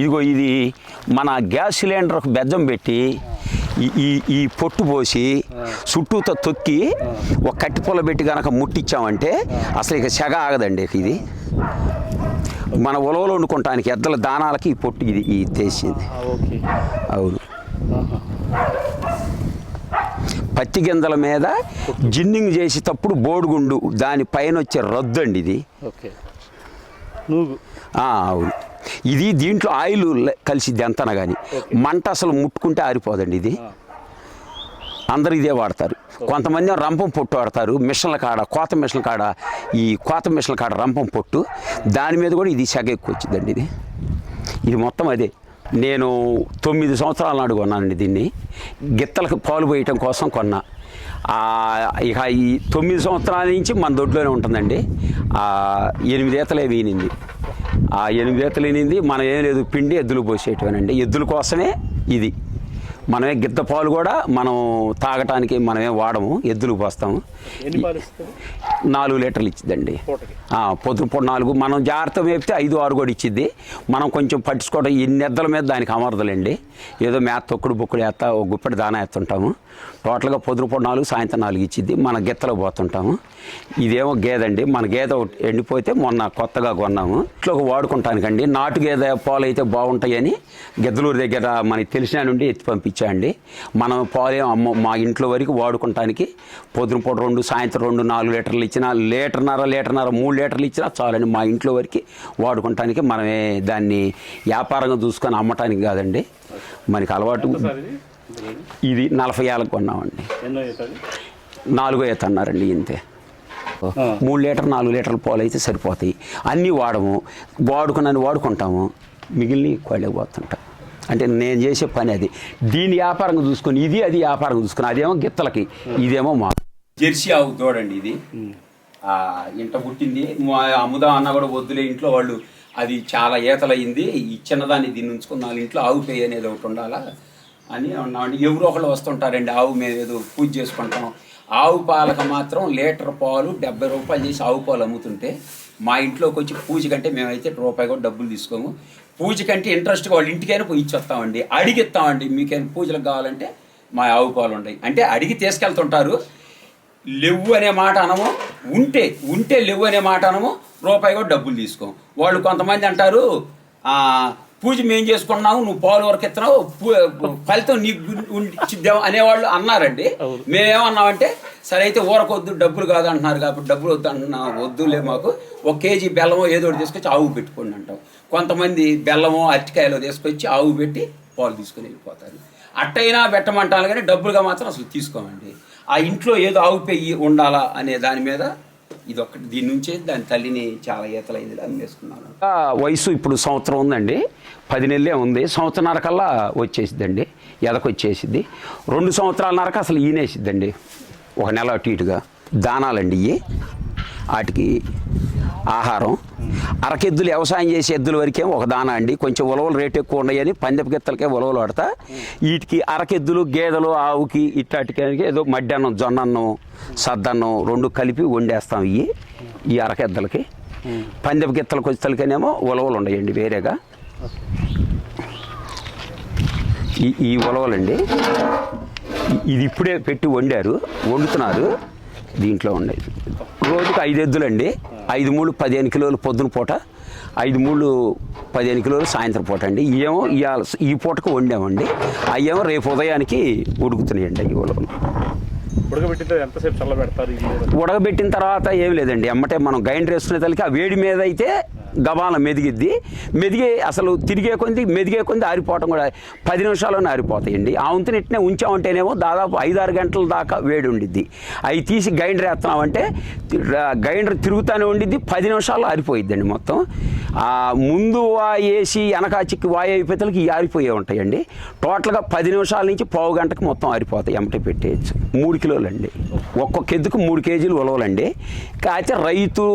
ఇదిగో ఇది మన గ్యాస్ సిలిండర్ బెజ్జం పెట్టి ఈ- ఈ పొట్టు పోసి చుట్టూతో తొక్కి ఒక కట్టి పొల పెట్టి కనుక ముట్టించామంటే అసలు ఇక సెగ ఆగదండి ఇది. మన ఉలవలు వండుకుంటానికి ఎద్దల దానాలకి ఈ పొట్టు ఇది ఈ ఓకే. అవును. పత్తి గింజల మీద జిన్నింగ్ చేసేటప్పుడు బోడుగుండు దాని పైన వచ్చే రద్దు అండి ఇది అవును. ఇది దీంట్లో ఆయిల్ కలిసిద్ది ఎంతన కానీ మంట అసలు ముట్టుకుంటే ఆరిపోదండి ఇది. అందరు ఇదే వాడతారు. కొంతమంది రంపం పొట్టు వాడతారు. మిషన్ల కాడ కోత మిషన్ల కాడ ఈ కోత మిషన్ల కాడ రంపం పొట్టు. దాని మీద కూడా ఇది సెగ ఎక్కువ వచ్చిందండి ఇది. ఇది మొత్తం అదే. నేను తొమ్మిది సంవత్సరాల నాడు కొన్నానండి దీన్ని. గిత్తలకు పాలు పోయటం కోసం కొన్నా. ఇక ఈ తొమ్మిది సంవత్సరాల నుంచి మన దొడ్లోనే ఉంటుందండి. ఎనిమిది ఏతలే వీనింది. ఆ ఎనిమిది ఏతలు వీనింది మనం ఏం లేదు పిండి ఎద్దులు పోసేటివేనండి. ఎద్దుల కోసమే ఇది. మనమే గిద్ద పాలు కూడా మనం తాగటానికి మనమే వాడము ఎద్దులు పోస్తాము. ఎన్ని నాలుగు లీటర్లు ఇచ్చిద్దండి. ఆ, పొద్దున పూట నాలుగు. మనం జాగ్రత్త మేపితే ఐదు ఆరు కూడా ఇచ్చిద్ది. మనం కొంచెం పట్టించుకోవడం ఈ నెద్దల మీద దానికి అమరదలండి. ఏదో మేత తొక్కుడు బొక్కుడు వేస్తా ఒక గుప్పెడు దానా వేస్తుంటాము. టోటల్గా పొద్దున పూట నాలుగు సాయంత్రం నాలుగు ఇచ్చిద్ది. మన గిత్తలో పోతుంటాము. ఇదేమో గేదండి. మన గేదె ఎండిపోతే మొన్న కొత్తగా కొన్నాము. ఇట్లా వాడుకుంటానికండి. నాటు గేదె పాలు అయితే బాగుంటాయని గిద్దలూరు దగ్గర మనకి తెలిసిన నుండి ఎత్తి పంపించాండి మనం పాలేం అమ్మ మా ఇంట్లో వరకు వాడుకుంటానికి పొద్దున పూట రెండు సాయంత్రం రెండు నాలుగు లీటర్లు ఇచ్చినా లీటర్న్నర లీటర్న్నర మూడు లీటర్లు ఇచ్చినా చాలండి. మా ఇంట్లో వరకు వాడుకుంటానికి మనమే దాన్ని వ్యాపారంగా చూసుకొని అమ్మటానికి కాదండి. మనకి అలవాటు ఇది నలభై ఏళ్ళకి కొన్నామండి. నాలుగో ఈత అన్నారండి ఇంతే. మూడు లీటర్ నాలుగు లీటర్ల పాలు అయితే సరిపోతాయి. అన్నీ వాడము వాడుకున్నది వాడుకుంటాము మిగిలిన కోళ్ళకి పోతుంటాం అంటే నేను చేసే పని అది. దీని వ్యాపారంగా చూసుకొని ఇది అది వ్యాపారంగా చూసుకొని అదేమో గిత్తలకి ఇదేమో మా జెర్సీ ఆవు తోడండి ఇది. ఇంట పుట్టింది. అమ్ముదాం అన్న కూడా వద్దులే ఇంట్లో వాళ్ళు అది చాలా ఈతలయ్యింది ఈ చిన్నదాన్ని దీన్ని ఉంచుకున్న వాళ్ళ ఇంట్లో ఆవు పేయ అనేది ఒకటి ఉండాలా అని అన్నామండి ఎవరో ఒకళ్ళు వస్తుంటారండి ఆవు మేము ఏదో పూజ చేసుకుంటాం. ఆవు పాలకు మాత్రం లీటర్ పాలు డెబ్బై రూపాయలు చేసి ఆవు పాలు అమ్ముతుంటే మా ఇంట్లోకి వచ్చి పూజ కంటే మేమైతే రూపాయి కూడా డబ్బులు తీసుకోము. పూజ కంటే ఇంట్రెస్ట్గా వాళ్ళ ఇంటికైనా పోయి ఇచ్చొస్తామండి. అడిగిస్తామండి మీకైనా పూజలకు కావాలంటే మా ఆవు పాలు ఉంటాయి అంటే అడిగి తీసుకెళ్తుంటారు. లెవ్వు అనే మాట అనము. ఉంటే ఉంటే లెవ్వు అనే మాట అనము. రూపాయి కూడా డబ్బులు తీసుకోం. వాళ్ళు కొంతమంది అంటారు పూజ మేము చేసుకున్నాము నువ్వు పాలు వరకు ఇస్తున్నావు పూ- ఫలితం నీకు ఇచ్చిద్దాం అనేవాళ్ళు అన్నారండి. మేమేమన్నామంటే సరే అయితే ఊరకొద్దు డబ్బులు కాదు అంటున్నారు కాబట్టి డబ్బులు వద్దు అంటున్నా వద్దులే మాకు. ఒక కేజీ బెల్లమో ఏదో ఒకటి తీసుకొచ్చి ఆవు పెట్టుకోండి అంటాం. కొంతమంది బెల్లమో అరటికాయలో తీసుకొచ్చి ఆవు పెట్టి పాలు తీసుకుని వెళ్ళిపోతారు. అట్టయినా పెట్టమంటాను కానీ డబ్బులుగా మాత్రం అసలు తీసుకోమండి. ఆ ఇంట్లో ఏదో ఆవు పెయ్యి ఉండాలా అనే దాని మీద ఇది ఒక్కటి దీని నుంచే దాని తల్లిని చాలా ఈతలైంది అమ్మేసుకున్నాను వయసు ఇప్పుడు సంవత్సరం ఉందండి. పది నెలలే ఉంది. సంవత్సరాల కల్లా వచ్చేసిద్దండి. ఎదకొచ్చేసిద్ది. రెండు సంవత్సరాలన్నరకు అసలు ఈనేసిద్దండి. ఒక నెల అటు ఇటుగా. దానాలండి ఇవి వాటికి ఆహారం. అరకెద్దులు వ్యవసాయం చేసే ఎద్దుల వరకే ఒక దానా అండి. కొంచెం ఉలవలు రేటు ఎక్కువ ఉన్నాయని పందెపు గిత్తలకే ఉలవలు పడతా వీటికి అరకెద్దులు గేదెలు ఆవుకి ఇట్లాంటికి ఏదో మడ్డన్నం జొన్నన్నం సద్దన్నం రెండు కలిపి వండేస్తాం ఇవి ఈ అరకెద్దలకి. పందెపు గిత్తలకు వచ్చేతలకేనేమో ఉలవలు ఉన్నాయండి వేరేగా. ఈ ఈ ఉలవలండి. ఇది ఇప్పుడే పెట్టి వండారు వండుతున్నారు. దీంట్లో ఉండేది రోజుకి ఐదు ఎద్దులండి. ఐదు మూడు పదిహేను కిలోలు పొద్దున పూట ఐదు మూడు పదిహేను కిలోలు సాయంత్రం పూట అండి. ఇవేమో ఇవాళ ఈ పూటకు వండామండి. అవేమో రేపు ఉదయానికి ఉడుకుతున్నాయండి ఈ ఉలవలు? ఉడకబెట్టిన తర్వాత ఏం లేదండి. ఎమ్మటే మనం గ్రైండర్ వేసుకునే తలకి ఆ వేడి మీద అయితే గబాల మెదిగిద్ది. మెదిగే అసలు తిరిగే కొంది మెదిగే కొంది ఆరిపోవటం కూడా పది నిమిషాల్లోనే ఆరిపోతాయండి. ఆ వంతుని ఇట్నే ఉంచామంటేనేమో దాదాపు ఐదారు గంటల దాకా వేడి ఉండిద్ది. అవి తీసి గ్రైండర్ వేస్తున్నామంటే గ్రైండర్ తిరుగుతూనే ఉండిద్ది పది నిమిషాల్లో ఆరిపోయిద్దండి మొత్తం. ముందు వాయి వేసి వెనక చిక్కి వాయి అయిపోతలకి ఇవి ఆరిపోయే ఉంటాయండి. టోటల్గా పది నిమిషాల నుంచి పావు గంటకు మొత్తం ఆరిపోతాయి ఎమ్మటే పెట్టేయచ్చు. మూడు కిలోలు అండి ఒక్కొక్క ఎద్దుకు మూడు కేజీలు ఉలవలండి. కాకపోతే రైతు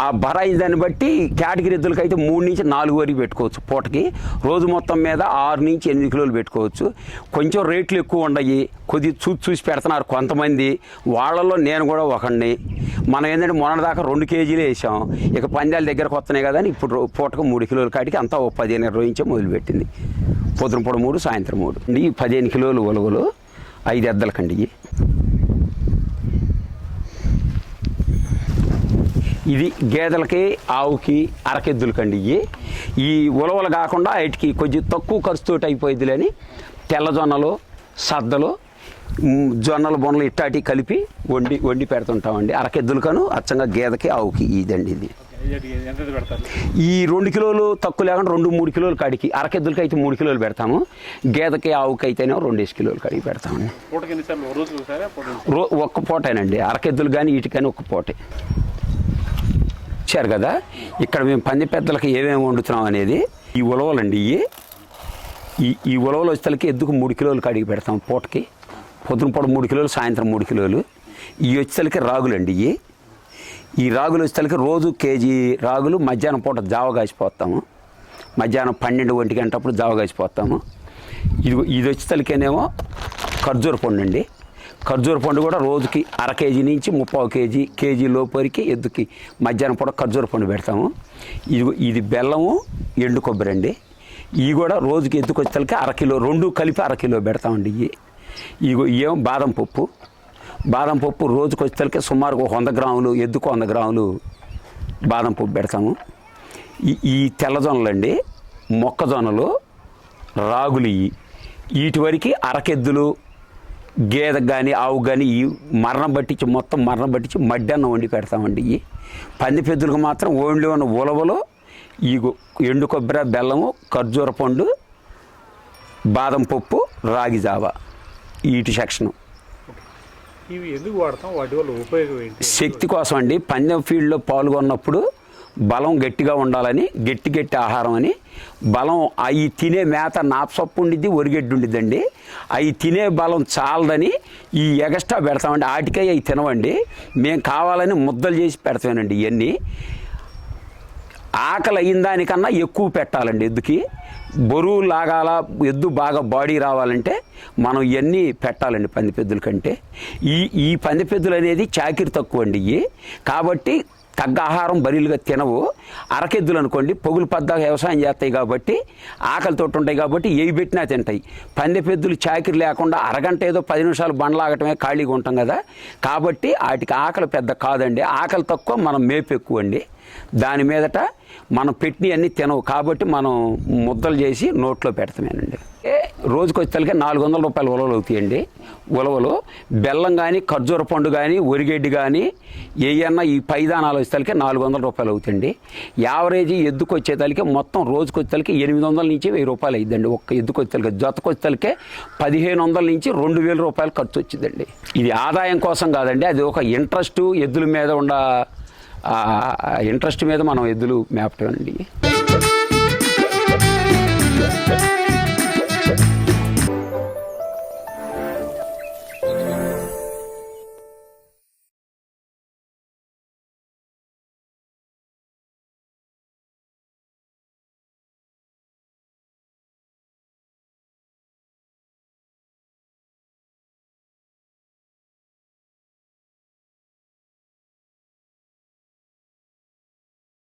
ఆ బరాయి దాన్ని బట్టి కేటగిరీ ఎద్దులకి అయితే మూడు నుంచి నాలుగు వరకు పెట్టుకోవచ్చు పూటకి. రోజు మొత్తం మీద ఆరు నుంచి ఎనిమిది కిలోలు పెట్టుకోవచ్చు. కొంచెం రేట్లు ఎక్కువ ఉండయి. కొద్ది చూసి చూసి పెడుతున్నారు కొంతమంది. వాళ్ళలో నేను కూడా ఒకడిని. మనం ఏంటంటే మొన్నదాకా రెండు కేజీలు వేసాం. ఇక పందాల దగ్గరకు వస్తున్నాయి కదా అని ఇప్పుడు పూటకు మూడు కిలోల కాటికి అంతా ఓ పదిహేను ఇరవై నుంచే మొదలుపెట్టింది. పొద్దున పొడ మూడు సాయంత్రం మూడు. ఈ పదిహేను కిలోలు ఉలవలు ఐదు ఎద్దల కండిగి ఇది గేదెలకి ఆవుకి అరకెద్దులకండి. ఇవి ఈ ఉలవలు కాకుండా వాటికి కొంచెం తక్కువ ఖర్చుతో అయిపోయింది అని తెల్ల జొన్నలు సద్దలు జొన్నలు బొన్నలు ఇట్టాటి కలిపి వండి వండి పెడుతుంటామండి. అరకెద్దులకను అచ్చంగా గేదెకి ఆవుకి ఇదండి ఇది. ఈ రెండు కిలోలు తక్కువ లేకుండా రెండు మూడు కిలోలు కాడికి అరకెద్దులకి అయితే మూడు కిలోలు పెడతాము. గేదెకి ఆవుకి అయితేనే రెండేసి కిలోలు కాడికి పెడతామండి. ఒక్క పూటేనండి. అరకెద్దులు కానీ వీటి కానీ ఒక్క పూటే. ఇచ్చారు కదా ఇక్కడ మేము పంది పెద్దలకి ఏమేమి వండుతున్నాం అనేది ఈ ఉలవలండి ఇవి ఈ ఈ ఉలవలు వచ్చేసరికి ఎద్దుకు మూడు కిలోలు కడిగి పెడతాం పూటకి? పొద్దున పూట మూడు కిలోలు సాయంత్రం మూడు కిలోలు. ఇవి వచ్చేసరికి రాగులండి ఇవి ఈ రాగులు వచ్చేసరికి రోజు కేజీ రాగులు మధ్యాహ్నం పూట జావ కాసిపోతాము మధ్యాహ్నం పన్నెండు ఒంటి గంటప్పుడు జావ కాసిపోతాము ఇది ఇది వచ్చేసరికేనేమో ఖర్జూర పండు అండి. ఖర్జూర పండు కూడా రోజుకి అర కేజీ నుంచి ముప్పావు కేజీ కేజీ లోపలికి ఎద్దుకి మధ్యాహ్నం పూట ఖర్జూర పండు పెడతాము. ఇది ఇది బెల్లము ఎండు కొబ్బరి అండి. ఇవి కూడా రోజుకి ఎద్దుకు అరకిలో రెండు కలిపి అరకిలో పెడతామండి ఇవి. ఇగో ఏం బాదం పప్పు. బాదం పప్పు రోజుకి వచ్చేసరికి సుమారుగా వంద గ్రాములు ఎద్దుకు వంద గ్రాములు బాదం పప్పు పెడతాము. ఈ ఈ తెల్లజొన్నలు అండి మొక్కజొన్నలు రాగులు ఇవి. వీటి వరకు అరకెద్దులు గేదెకు కానీ ఆవుకు కానీ ఈ మరణం పట్టించి మొత్తం మరణం పట్టించి మడ్డన్నం వండి పెడతామండి ఇవి పంది పెద్దులకు మాత్రం ఓన్లీ ఉన్న ఉలవలు ఈ ఎండు కొబ్బరి బెల్లము ఖర్జూర పండు బాదం పప్పు రాగి జావ వీటి సెక్షను. ఇవి ఎందుకు వాడతాం? వాటి వల్ల ఉపయోగం ఏంటి? శక్తి కోసం అండి పందెం ఫీల్డ్లో పాల్గొన్నప్పుడు బలం గట్టిగా ఉండాలని గట్టి గట్టి ఆహారం అని. బలం అవి తినే మేత నాపసొప్పు ఉండిద్ది ఒరిగెడ్డి ఉండిద్దండి అవి తినే బలం చాలదని ఈ ఎగస్ట్రా పెడతామండి. ఆటికై అవి తినవండి. మేము కావాలని ముద్దలు చేసి పెడతామండి ఇవన్నీ ఆకలి అయిన దానికన్నా ఎక్కువ పెట్టాలండి ఎద్దుకి. బరువు లాగాల ఎద్దు బాగా బాడీ రావాలంటే మనం ఇవన్నీ పెట్టాలండి పంది పెద్దుల కంటే. ఈ ఈ పంది పెద్దులు అనేది చాకిరి తక్కువ అండి ఇవి కాబట్టి తగ్గ ఆహారం బరీలుగా తినవు. అరకెద్దులు అనుకోండి పొగులు పద్దాగా వ్యవసాయం చేస్తాయి కాబట్టి ఆకలితో ఉంటాయి కాబట్టి ఏవి పెట్టినా తింటాయి. పంది పెద్దులు చాకిరి లేకుండా అరగంట ఏదో పది నిమిషాలు బండ్లాగటమే ఖాళీగా ఉంటాం కదా. కాబట్టి వాటికి ఆకలి పెద్ద కాదండి. ఆకలి తక్కువ మనం మేపు ఎక్కువ అండి దాని మీదట మనం పెట్టినవి అన్నీ తినవు. కాబట్టి మనం ముద్దలు చేసి నోట్లో పెడతామేనండి. రోజుకి వచ్చేసరికి నాలుగు వందల రూపాయలు ఉలవలు అవుతాయండి. ఉలవలు బెల్లం కానీ ఖర్జూర పండు కానీ ఒరిగెడ్డి కానీ ఏయన్నా ఈ పైదానాలు వచ్చేసరికి నాలుగు వందల రూపాయలు అవుతాయండి. యావరేజ్ ఎద్దుకు వచ్చేసరికి మొత్తం రోజుకి వచ్చేసరికి ఎనిమిది వందల నుంచి వెయ్యి రూపాయలు అయ్యిందండి ఒక్క ఎద్దుకు వచ్చేసరికి జతకు వచ్చేసరికి పదిహేను వందల నుంచి రెండు వేల రూపాయలు ఖర్చు వచ్చిందండి. ఇది ఆదాయం కోసం కాదండి అది ఒక ఇంట్రెస్ట్ ఎద్దుల మీద ఉన్న ఇంట్రెస్ట్ మీద మనం ఎద్దులు మేపటం అండి.